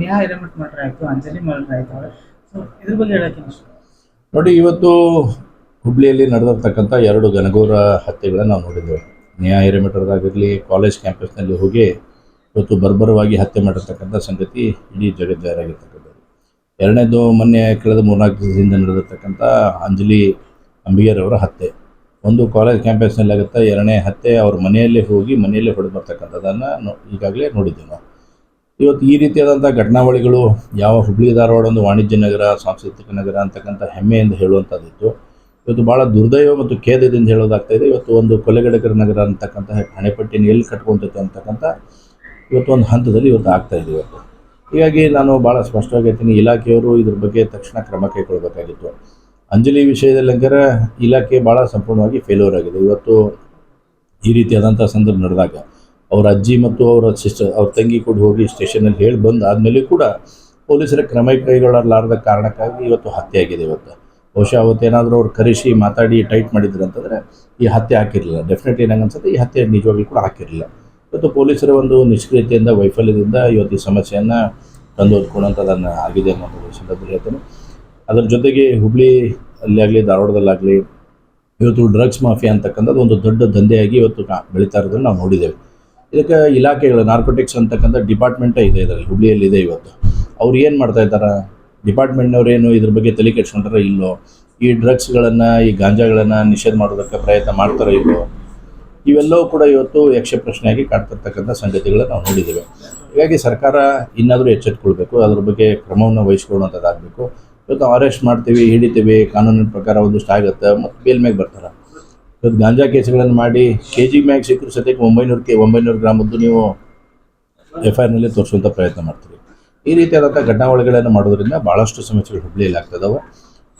ನೇಹಾ ಅಂಜಲಿ ಆಯಿತು ಸೊ ಇದ್ರ ಬಗ್ಗೆ ಹೇಳಕ್ಕೆ ನೋಡಿ, ಇವತ್ತು ಹುಬ್ಳಿಯಲ್ಲಿ ನಡೆದಿರ್ತಕ್ಕಂಥ ಎರಡು ಘನಘೋರ ಹತ್ಯೆಗಳನ್ನು ನಾವು ನೋಡಿದ್ದೇವೆ. ನೇಹಾ ಹಿರೇಮಠರದಾಗಿರಲಿ ಕಾಲೇಜ್ ಕ್ಯಾಂಪಸ್ನಲ್ಲಿ ಹೋಗಿ ಇವತ್ತು ಬರ್ಬರವಾಗಿ ಹತ್ಯೆ ಮಾಡಿರ್ತಕ್ಕಂಥ ಸಂಗತಿ ಇಡೀ ಜಗದ್ದಾರಾಗಿರ್ತಕ್ಕಂಥದ್ದು ಎರಡನೇದು, ಮೊನ್ನೆ ಕಳೆದ ಮೂರ್ನಾಲ್ಕು ದಿವಸದಿಂದ ನಡೆದಿರ್ತಕ್ಕಂಥ ಅಂಜಲಿ ಅಂಬಿಗರವರ ಹತ್ಯೆ. ಒಂದು ಕಾಲೇಜ್ ಕ್ಯಾಂಪಸ್ನಲ್ಲಿ ಆಗುತ್ತೆ ಎರಡನೇ ಹತ್ಯೆ ಅವ್ರ ಮನೆಯಲ್ಲೇ ಹೋಗಿ ಮನೆಯಲ್ಲೇ ಹೊಡೆದು ಬರ್ತಕ್ಕಂಥದ್ದನ್ನು ಈಗಾಗಲೇ ನೋಡಿದ್ದೀವಿ ನಾವು. ಇವತ್ತು ಈ ರೀತಿಯಾದಂಥ ಘಟನಾವಳಿಗಳು ಯಾವ ಹುಬ್ಳಿ ಧಾರವಾಡ ಒಂದು ವಾಣಿಜ್ಯ ನಗರ, ಸಾಂಸ್ಕೃತಿಕ ನಗರ ಅಂತಕ್ಕಂಥ ಹೆಮ್ಮೆಯಿಂದ ಹೇಳುವಂಥದ್ದಿತ್ತು. ಇವತ್ತು ಭಾಳ ದುರ್ದೈವ ಮತ್ತು ಖೇದದಿಂದ ಹೇಳೋದಾಗ್ತಾ ಇದೆ. ಇವತ್ತು ಒಂದು ಕೊಲೆಗಡಕರ ನಗರ ಅಂತಕ್ಕಂಥ ಹಣೆಪಟ್ಟಿನ ಎಲ್ಲಿ ಕಟ್ಕೊಂತೈತೆ ಅಂತಕ್ಕಂಥ ಇವತ್ತು ಒಂದು ಹಂತದಲ್ಲಿ ಇವತ್ತು ಆಗ್ತಾ ಇದೆ ಇವತ್ತು. ಹೀಗಾಗಿ ನಾನು ಭಾಳ ಸ್ಪಷ್ಟವಾಗಿ ಹೇಳ್ತೀನಿ, ಇಲಾಖೆಯವರು ಇದ್ರ ಬಗ್ಗೆ ತಕ್ಷಣ ಕ್ರಮ ಕೈಗೊಳ್ಳಬೇಕಾಗಿತ್ತು. ಅಂಜಲಿ ವಿಷಯದಲ್ಲಿ ಹಂಗಾರೆ ಇಲಾಖೆ ಭಾಳ ಸಂಪೂರ್ಣವಾಗಿ ಫೇಲ್ಯೂರ್ ಆಗಿದೆ. ಇವತ್ತು ಈ ರೀತಿಯಾದಂಥ ಸಂದರ್ಭ ನಡೆದಾಗ ಅವ್ರ ಅಜ್ಜಿ ಮತ್ತು ಅವರ ಸಿಸ್ಟರ್ ಅವ್ರ ತಂಗಿ ಕೂಡ ಹೋಗಿ ಸ್ಟೇಷನಲ್ಲಿ ಹೇಳಿ ಬಂದು ಆದಮೇಲೆ ಕೂಡ ಪೊಲೀಸರ ಕ್ರಮ ಕೈಗೊಳ್ಳಲಾರದ ಕಾರಣಕ್ಕಾಗಿ ಇವತ್ತು ಹತ್ಯೆ ಆಗಿದೆ ಇವತ್ತು. ಬಹುಶಃ ಅವತ್ತೇನಾದರೂ ಅವ್ರು ಕರೆಸಿ, ಮಾತಾಡಿ ಟೈಟ್ ಮಾಡಿದ್ರು ಅಂತಂದರೆ ಈ ಹತ್ಯೆ ಹಾಕಿರಲಿಲ್ಲ. ಡೆಫಿನೆಟ್ಲಿ ನಂಗೆ ಅನ್ಸುತ್ತೆ ಈ ಹತ್ಯೆ ನಿಜವಾಗ್ಲೂ ಕೂಡ ಹಾಕಿರಲಿಲ್ಲ. ಇವತ್ತು ಪೊಲೀಸರ ಒಂದು ನಿಷ್ಕ್ರಿಯತೆಯಿಂದ, ವೈಫಲ್ಯದಿಂದ ಇವತ್ತು ಈ ಸಮಸ್ಯೆಯನ್ನು ತಂದು ಅದನ್ನು ಆಗಿದೆ ಅನ್ನೋ ಸಂದರ್ಭದಲ್ಲಿ ಹೇಳ್ತೇನೆ. ಅದರ ಜೊತೆಗೆ ಹುಬ್ಳಿ ಅಲ್ಲಿ ಆಗಲಿ ಧಾರವಾಡದಲ್ಲಾಗಲಿ ಇವತ್ತು ಡ್ರಗ್ಸ್ ಮಾಫಿಯಾ ಅಂತಕ್ಕಂಥದ್ದು ಒಂದು ದೊಡ್ಡ ದಂಧೆಯಾಗಿ ಇವತ್ತು ಬೆಳೀತಾ ಇರೋದನ್ನು ನಾವು ನೋಡಿದ್ದೇವೆ. ಇದಕ್ಕೆ ಇಲಾಖೆಗಳು ನಾರ್ಕೋಟಿಕ್ಸ್ ಅಂತಕ್ಕಂಥ ಡಿಪಾರ್ಟ್ಮೆಂಟೇ ಇದೆ ಇದರಲ್ಲಿ ಹುಬ್ಳಿಯಲ್ಲಿ ಇದೆ ಇವತ್ತು. ಅವ್ರು ಏನು ಮಾಡ್ತಾ ಇದ್ದಾರೆ? ಡಿಪಾರ್ಟ್ಮೆಂಟ್ನವ್ರೇನು ಇದ್ರ ಬಗ್ಗೆ ತಲೆ ಕೆಡ್ಸ್ಕೊಂಡ್ರೆ ಇಲ್ಲೋ ಈ ಡ್ರಗ್ಸ್ಗಳನ್ನು ಈ ಗಾಂಜಾಗಳನ್ನು ನಿಷೇಧ ಮಾಡೋದಕ್ಕೆ ಪ್ರಯತ್ನ ಮಾಡ್ತಾರೋ ಇಲ್ಲೋ ಇವೆಲ್ಲವೂ ಕೂಡ ಇವತ್ತು ಯಕ್ಷ ಪ್ರಶ್ನೆಯಾಗಿ ಕಾಡ್ತಿರ್ತಕ್ಕಂಥ ಸಂಗತಿಗಳನ್ನ ನಾವು ನೋಡಿದ್ದೇವೆ. ಹೀಗಾಗಿ ಸರ್ಕಾರ ಇನ್ನಾದರೂ ಎಚ್ಚೆತ್ಕೊಳ್ಬೇಕು, ಅದ್ರ ಬಗ್ಗೆ ಕ್ರಮವನ್ನು ವಹಿಸ್ಕೊಳ್ಳುವಂಥದ್ದಾಗಬೇಕು. ಇವತ್ತು ಅರೆಸ್ಟ್ ಮಾಡ್ತೀವಿ, ಹಿಡಿತೀವಿ, ಕಾನೂನಿನ ಪ್ರಕಾರ ಒಂದಿಷ್ಟು ಆಗುತ್ತೆ, ಮತ್ತು ಬೇಲ್ ಬರ್ತಾರೆ. ಇವತ್ತು ಗಾಂಜಾ ಕೇಸ್ಗಳನ್ನು ಮಾಡಿ ಕೆ ಜಿ ಮ್ಯಾಗ್ ಸಿಕ್ಕರು ಸದ್ಯಕ್ಕೆ ಒಂಬೈನೂರು ಕೆ ಒಂಬೈನೂರು ಗ್ರಾಮದ್ದು ನೀವು ಎಫ್ ಐ ಆರ್ನಲ್ಲಿ ತೋರಿಸುವಂಥ ಪ್ರಯತ್ನ ಮಾಡ್ತೀರಿ. ಈ ರೀತಿಯಾದಂಥ ಘಟನಾವಳಿಗಳನ್ನು ಮಾಡೋದ್ರಿಂದ ಭಾಳಷ್ಟು ಸಮಸ್ಯೆಗಳು ಹುಬ್ಳಿಯಲ್ಲಿ ಆಗ್ತದವೆ.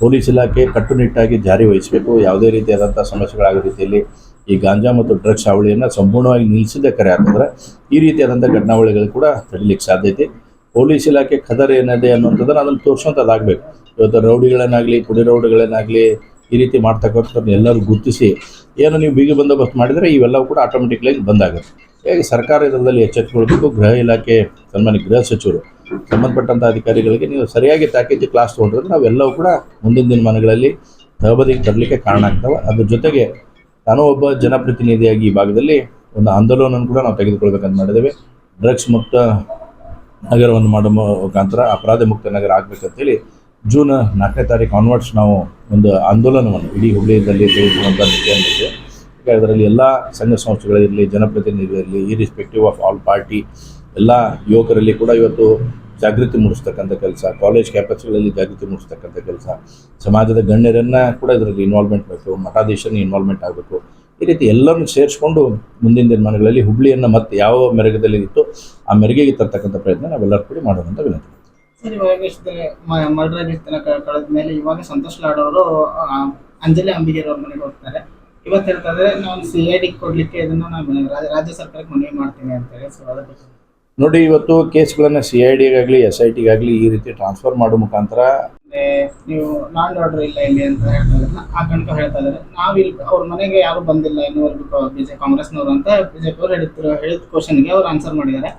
ಪೊಲೀಸ್ ಇಲಾಖೆ ಕಟ್ಟುನಿಟ್ಟಾಗಿ ಜಾರಿ ವಹಿಸಬೇಕು. ಯಾವುದೇ ರೀತಿಯಾದಂಥ ಸಮಸ್ಯೆಗಳಾಗೋ ರೀತಿಯಲ್ಲಿ ಈ ಗಾಂಜಾ ಮತ್ತು ಡ್ರಗ್ಸ್ ಹಾವಳಿಯನ್ನು ಸಂಪೂರ್ಣವಾಗಿ ನಿಲ್ಲಿಸಿದ ಕರೆ ಆಗ್ತದ್ರೆ ಈ ರೀತಿಯಾದಂಥ ಘಟನಾವಳಿಗಳು ಕೂಡ ತಡಿಲಿಕ್ಕೆ ಸಾಧ್ಯತೆ ಪೊಲೀಸ್ ಇಲಾಖೆ ಖದರ್ ಏನಿದೆ ಅನ್ನುವಂಥದ್ದನ್ನು ಅದನ್ನು ತೋರಿಸುವಂಥದ್ದಾಗಬೇಕು ಇವತ್ತು ರೌಡಿಗಳನ್ನಾಗಲಿ ಕುಡಿ ರೌಡಿಗಳನ್ನಾಗಲಿ ಈ ರೀತಿ ಮಾಡ್ತಕ್ಕಂಥದ್ದು ಎಲ್ಲರೂ ಗುರುತಿಸಿ ಏನು ನೀವು ಬೀಗಿ ಬಂದೋಬಸ್ತ್ ಮಾಡಿದರೆ ಇವೆಲ್ಲವೂ ಕೂಡ ಆಟೋಮೆಟಿಕ್ಲಾಗಿ ಬಂದಾಗುತ್ತೆ. ಹೇಗೆ ಸರ್ಕಾರ ಇದರಲ್ಲಿ ಎಚ್ಚೆತ್ತುಕೊಳ್ಬೇಕು ಗೃಹ ಇಲಾಖೆ, ಸನ್ಮಾನ್ಯ ಗೃಹ ಸಚಿವರು ಸಂಬಂಧಪಟ್ಟಂಥ ಅಧಿಕಾರಿಗಳಿಗೆ ನೀವು ಸರಿಯಾಗಿ ಪ್ಯಾಕೇಜ್ ಕ್ಲಾಸ್ ತೊಗೊಂಡ್ರೆ ನಾವೆಲ್ಲವೂ ಕೂಡ ಮುಂದಿನ ದಿನಮಾನಗಳಲ್ಲಿ ತಹಬದಿಗೆ ತರಲಿಕ್ಕೆ ಕಾರಣ ಆಗ್ತವೆ. ಅದ್ರ ಜೊತೆಗೆ ನಾನು ಒಬ್ಬ ಜನಪ್ರತಿನಿಧಿಯಾಗಿ ಈ ಭಾಗದಲ್ಲಿ ಒಂದು ಆಂದೋಲನ ಕೂಡ ನಾವು ತೆಗೆದುಕೊಳ್ಬೇಕಂತ ಮಾಡಿದ್ದೇವೆ. ಡ್ರಗ್ಸ್ ಮುಕ್ತ ನಗರವನ್ನು ಮಾಡೋ ಮುಖಾಂತರ, ಅಪರಾಧ ಮುಕ್ತ ನಗರ ಆಗಬೇಕಂತೇಳಿ ಜೂನ್ ನಾಲ್ಕನೇ ತಾರೀಕು ಆನ್ವರ್ಡ್ಸ್ ನಾವು ಒಂದು ಆಂದೋಲನವನ್ನು ಇಡೀ ಹುಬ್ಳಿಯಲ್ಲಿ ತೆಗೆದುಕೊಳ್ಳುವಂಥ ನಿಟ್ಟಿನಲ್ಲಿದೆ ಅದರಲ್ಲಿ ಎಲ್ಲ ಸಂಘ ಸಂಸ್ಥೆಗಳಿರಲಿ, ಜನಪ್ರತಿನಿಧಿಗಳಿರಲಿ ಇರಿಸ್ಪೆಕ್ಟಿವ್ ಆಫ್ ಆಲ್ ಪಾರ್ಟಿ ಎಲ್ಲ ಯುವಕರಲ್ಲಿ ಕೂಡ ಇವತ್ತು ಜಾಗೃತಿ ಮೂಡಿಸ್ತಕ್ಕಂಥ ಕೆಲಸ ಕಾಲೇಜ್ ಕ್ಯಾಂಪಸ್ಗಳಲ್ಲಿ ಜಾಗೃತಿ ಮೂಡಿಸ್ತಕ್ಕಂಥ ಕೆಲಸ, ಸಮಾಜದ ಗಣ್ಯರನ್ನು ಕೂಡ ಇದರಲ್ಲಿ ಇನ್ವಾಲ್ವ್ಮೆಂಟ್ ಬೇಕು ಮಠಾಧೀಶನ ಇನ್ವಾಲ್ವ್ಮೆಂಟ್ ಆಗಬೇಕು. ಈ ರೀತಿ ಎಲ್ಲರನ್ನು ಸೇರಿಸ್ಕೊಂಡು ಮುಂದಿನ ದಿನಮಾನಗಳಲ್ಲಿ ಹುಬ್ಳಿಯನ್ನು ಮತ್ತೆ ಯಾವ ಮೆರಗದಲ್ಲಿ ಇತ್ತು ಆ ಮೆರಗೆಗೆ ತರ್ತಕ್ಕಂಥ ಪ್ರಯತ್ನ ನಾವೆಲ್ಲರೂ ಕೂಡ ಅಂತ ವಿನಂತಿ ಸರ್ ಮರ್ಡರ್ ಆಗಿರ್ತಾನೆ ಕಳೆದ ಮೇಲೆ ಇವಾಗ ಸಂತೋಷ್ ಲಾಡ್ ಅವರು ಅಂಜಲಿ ಅಂಬಿಗೇರ್ ಅವ್ರ ಮನೆಗೆ ಹೋಗ್ತಾರೆ. ಇವತ್ತು ಹೇಳ್ತಾರೆ ನಾನು ಸಿ ಐ ಡಿ ಕೊಡ್ಲಿಕ್ಕೆ ಇದನ್ನು ನಾನು ರಾಜ್ಯ ಸರ್ಕಾರಕ್ಕೆ ಮನವಿ ಮಾಡ್ತೀನಿ ಅಂತೇಳಿ ಸೊ ಅದಕ್ಕೆ ನೋಡಿ ಇವತ್ತು ಕೇಸ್ಗಳನ್ನು ಸಿ ಐ ಡಿಗಾಗಲಿ ಎಸ್ ಐ ಟಿಗಾಗಲಿ ಈ ರೀತಿ ಟ್ರಾನ್ಸ್ಫರ್ ಮಾಡೋ ಮುಖಾಂತರ ನೀವು ನಾನ್ ಆರ್ಡರ್ ಇಲ್ಲ ಇಲ್ಲಿ ಅಂತ ಹೇಳ್ತಾ ಆ ಕಣಕ ಹೇಳ್ತಾ ಇದ್ದಾರೆ. ನಾವ್ ಇಲ್ಲಿ ಅವ್ರ ಮನೆಗೆ ಯಾರು ಬಂದಿಲ್ಲ ಇನ್ನೂವರೆಗೂ ಬಿಜೆ ಕಾಂಗ್ರೆಸ್ನವರು ಅಂತ ಬಿಜೆಪಿ ಅವ್ರು ಹೇಳಿದ್ರು ಹೇಳಿದ ಕ್ವಶನ್ಗೆ ಅವ್ರು ಆನ್ಸರ್ ಮಾಡಿದ್ದಾರೆ.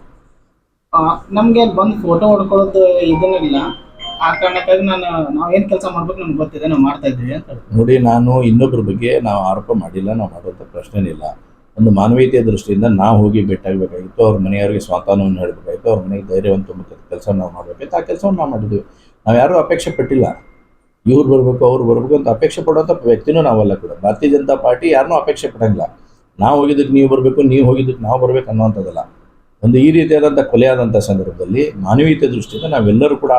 ನಮ್ಗೆ ಅಲ್ಲಿ ಬಂದು ಫೋಟೋ ಹೊಡ್ಕೊಳ್ಳೋದು ಇದನ್ನಿಲ್ಲ ಆ ಕಾರಣಕ್ಕಾಗಿ ನಾನು ಏನ್ ಕೆಲಸ ಮಾಡ್ಬೇಕು ನಮ್ಗೆ ಗೊತ್ತಿದೆ, ನಾವು ಮಾಡ್ತಾ ಇದ್ದೀವಿ ಅಂತ ನೋಡಿ, ನಾನು ಇನ್ನೊಬ್ಬರ ಬಗ್ಗೆ ನಾವು ಆರೋಪ ಮಾಡಿಲ್ಲ, ನಾವು ಮಾಡುವಂಥ ಪ್ರಶ್ನೆನಿಲ್ಲ ಒಂದು ಮಾನವೀಯತೆಯ ದೃಷ್ಟಿಯಿಂದ ನಾವು ಹೋಗಿ ಭೇಟಿಯಾಗಬೇಕಾಗಿತ್ತು, ಅವ್ರ ಮನೆಯವರಿಗೆ ಸ್ವಾತಾನವನ್ನು ಹೇಳಬೇಕಾಗಿತ್ತು, ಅವ್ರ ಮನೆಗೆ ಧೈರ್ಯವಂತ ತುಂಬ ಕೆಲಸ ನಾವು ಮಾಡಬೇಕಾಗಿತ್ತು, ಆ ಕೆಲಸವನ್ನು ನಾವು ಮಾಡಿದ್ವಿ. ನಾವು ಯಾರೂ ಅಪೇಕ್ಷೆ ಪಟ್ಟಿಲ್ಲ. ಇವ್ರು ಬರಬೇಕು, ಅವ್ರು ಬರಬೇಕು ಅಂತ ಅಪೇಕ್ಷೆ ಪಡುವಂಥ ವ್ಯಕ್ತಿನೂ ನಾವಲ್ಲ ಕೂಡ. ಭಾರತೀಯ ಜನತಾ ಪಾರ್ಟಿ ಯಾರನ್ನೂ ಅಪೇಕ್ಷೆ ಪಡಂಗಿಲ್ಲ. ನಾವು ಹೋಗಿದ್ದಕ್ಕೆ ನೀವು ಬರಬೇಕು, ನೀವು ಹೋಗಿದ್ದಕ್ಕೆ ನಾವು ಬರಬೇಕು ಅನ್ನೋವಂಥದ್ದಲ್ಲ. ಒಂದು ಈ ರೀತಿಯಾದಂಥ ಕೊಲೆಯಾದಂಥ ಸಂದರ್ಭದಲ್ಲಿ ಮಾನವೀಯತೆ ದೃಷ್ಟಿಯಿಂದ ನಾವೆಲ್ಲರೂ ಕೂಡ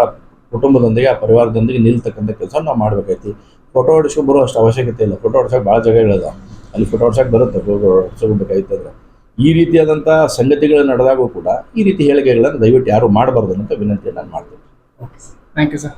ಕುಟುಂಬದೊಂದಿಗೆ, ಆ ಪರಿವಾರದೊಂದಿಗೆ ನಿಲ್ತಕ್ಕಂಥ ಕೆಲಸ ನಾವು ಮಾಡಬೇಕಾಯ್ತಿ. ಫೋಟೋ ಹೊಡಿಸ್ಕೊಂಡು ಬರೋ ಅಷ್ಟು ಅವಶ್ಯಕತೆ ಇಲ್ಲ. ಫೋಟೋ ಹೊಡ್ಸೋಕೆ ಭಾಳ ಜಾಗಗಳಿದಾವೆ ಅಲ್ಲಿ ಫೋಟೋ ಹೊಡ್ಸೋಕೆ ಬರುತ್ತೆ ಹೊಡ್ಸೋಬೇಕಾಯ್ತಂದ್ರೆ ಈ ರೀತಿಯಾದಂಥ ಸಂಗತಿಗಳು ನಡೆದಾಗೂ ಕೂಡ ಈ ರೀತಿ ಹೇಳಿಕೆಗಳನ್ನು ದಯವಿಟ್ಟು ಯಾರು ಮಾಡಬಾರ್ದು ಅಂತ ವಿನಂತಿಯನ್ನು ನಾನು ಮಾಡ್ತೀನಿ. Thank you sir